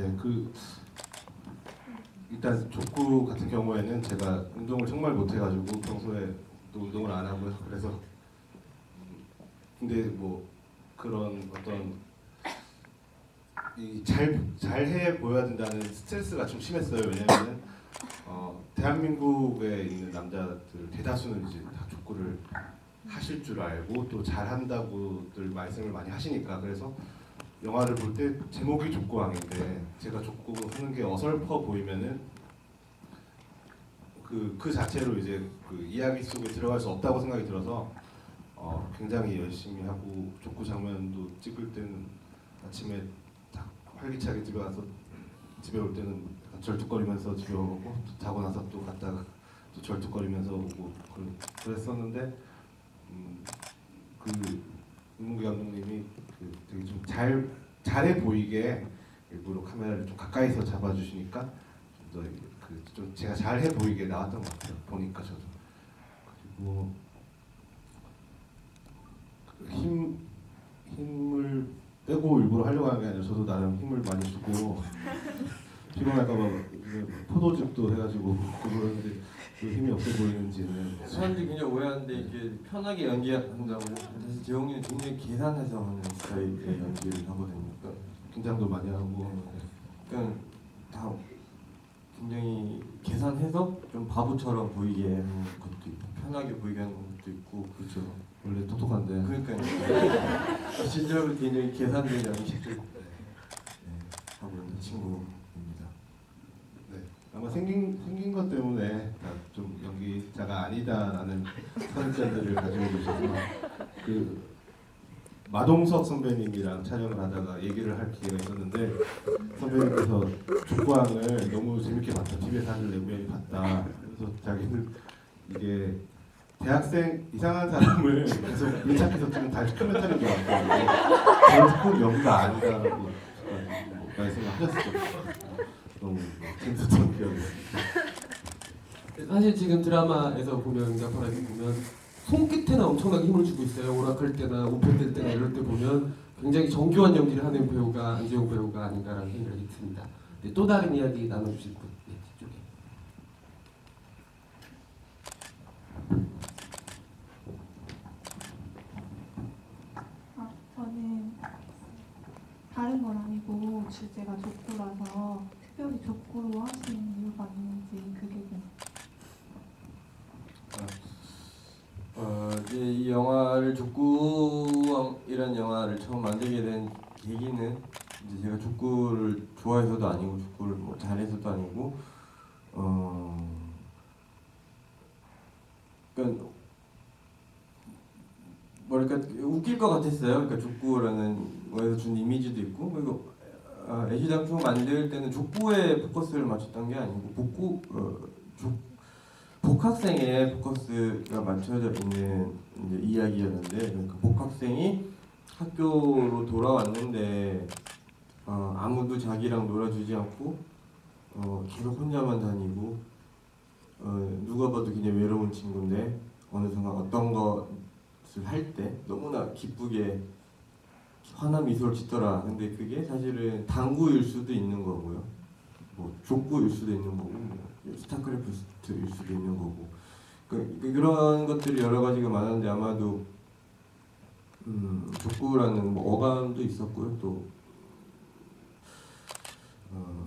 네, 그 일단 족구 같은 경우에는 제가 운동을 정말 못해가지고 평소에 또 운동을 안 하고요. 그래서 음, 근데 뭐 그런 어떤 이잘 잘해 보여야 된다는 스트레스가 좀 심했어요. 왜냐면은 어, 대한민국에 있는 남자들 대다수는 이제 다 족구를 하실 줄 알고 또 잘한다고들 말씀을 많이 하시니까 그래서 영화를 볼 때 제목이 족구왕인데 제가 족구 하는 게 어설퍼 보이면은 그, 그 자체로 이제 그 이야기 속에 들어갈 수 없다고 생각이 들어서 어, 굉장히 열심히 하고 족구 장면도 찍을 때는 아침에 딱 활기차게 집에 가서 집에 올 때는 절뚝거리면서 집에 오고 또 자고 나서 또 갔다가 또 절뚝거리면서 오고 그, 그랬었는데 음, 그 문기 감독님이 좀 잘 잘해 보이게 일부러 카메라를 좀 가까이서 잡아주시니까 좀더그좀 제가 잘해 보이게 나왔던 것 같아요. 보니까 저도 그리고 그힘 힘을 빼고 일부러 하려고 하는 게 아니라 저도 나름 힘을 많이 주고 피곤할까봐 그 포도즙도 해가지고 그러는데 그 힘이 없어 보이는지는. 사람들이 굉장히 오해하는데 이게 편하게 연기한다고 사실 재홍이는 굉장히 계산해서 하는 스타일의 연기를 하거든요. 그러니까, 긴장도 많이 하고. 그러니까 다 굉장히 계산해서 좀 바보처럼 보이게 하는 것도 있고 편하게 보이게 하는 것도 있고. 그렇죠. 원래 똑똑한데. 그러니까 진짜로 굉장히 계산된 연기를 네, 하고 있는. 네, 아마 생긴 생긴 것 때문에 다좀 연기자가 아니다라는 선입견들을 가지고 계셔서 그 마동석 선배님이랑 촬영을 하다가 얘기를 할 기회가 있었는데 선배님께서 족구왕을 너무 재밌게 봤다. TV에서 하는 내부연이 봤다. 그래서 자기는 이게 대학생 이상한 사람을 계속 밀착해서 지금 다시 커멘터리인 줄 알았거든요. 저는 꼭 연기가 아니다라고 말씀을 하셨었죠 너무 재밌었던 사실 지금 드라마에서 보면 응답하라에 보면 손끝에는 엄청나게 힘을 주고 있어요. 오락할 때나 오펜 될 때나 이럴 때 보면 굉장히 정교한 연기를 하는 배우가 안재홍 배우가 아닌가라는 생각이 듭니다. 네, 또 다른 이야기 나눠주실 분 네. 아, 다른 건 아니고 주제가 족구라서 특별히 족구로 하시는 이유가 있는지 그게 좀 어, 이제 이 영화를 족구이라는 영화를 처음 만들게 된 계기는 이제 제가 족구를 좋아해서도 아니고 족구를 뭐 잘해서도 아니고 어 그러니까 뭐랄까 웃길 것 같았어요. 그러니까 족구라는 거에서 준 이미지도 있고 그리고 아, 애시당초 만들 때는 족구에 포커스를 맞췄던 게 아니고 복구 어, 족 복학생의 포커스가 맞춰져 있는 이야기였는데 그러니까 복학생이 학교로 돌아왔는데 어, 아무도 자기랑 놀아주지 않고 어, 계속 혼자만 다니고 어, 누가 봐도 그냥 외로운 친구인데 어느 순간 어떤 것을 할 때 너무나 기쁘게 환한 미소를 짓더라. 근데 그게 사실은 당구일 수도 있는 거고요. 뭐 족구일 수도 있는 거고 뭐 스타크래프트일 수도 있는 거고. 그, 그- 그런 것들이 여러 가지가 많았는데 아마도 음, 족구라는 뭐 어감도 있었고요. 또 어,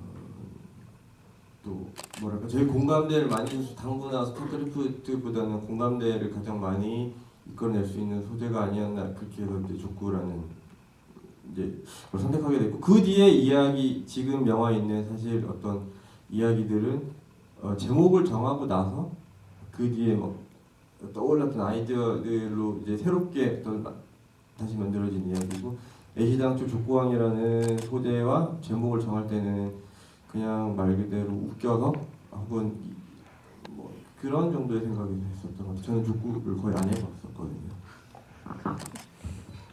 또 뭐랄까. 저희 공감대를 많이 당구나 스타크래프트보다는 공감대를 가장 많이 이끌어낼 수 있는 소재가 아니었나 그렇게 해서 이제 족구라는 이제 걸 선택하게 됐고 그 뒤에 이야기 지금 영화에 있는 사실 어떤 이야기들은 어, 제목을 정하고 나서 그 뒤에 뭐 떠올랐던 아이디어들로 이제 새롭게 마- 다시 만들어진 이야기고 애시당초 족구왕이라는 소재와 제목을 정할 때는 그냥 말 그대로 웃겨서 혹은 이- 뭐 그런 정도의 생각이 했었던 것 같아요. 저는 족구를 거의 안 해봤었거든요.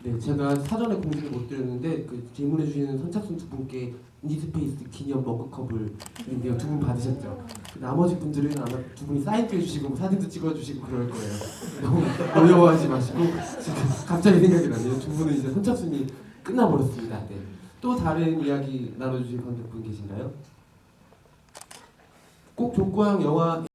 네, 제가 사전에 공지를 못 드렸는데 그 질문해 주시는 선착순 두 분께 인디스페이스 기념 머그컵을 드린데요. 두 분 받으셨죠? 그 나머지 분들은 아마 두 분이 사인도 해주시고 뭐 사진도 찍어주시고 그럴 거예요. 너무 어려워하지 마시고 갑자기 생각이 나네요. 두 분은 이제 선착순이 끝나버렸습니다. 네. 또 다른 이야기 나눠주실 관객분 계신가요? 꼭 족구왕 영화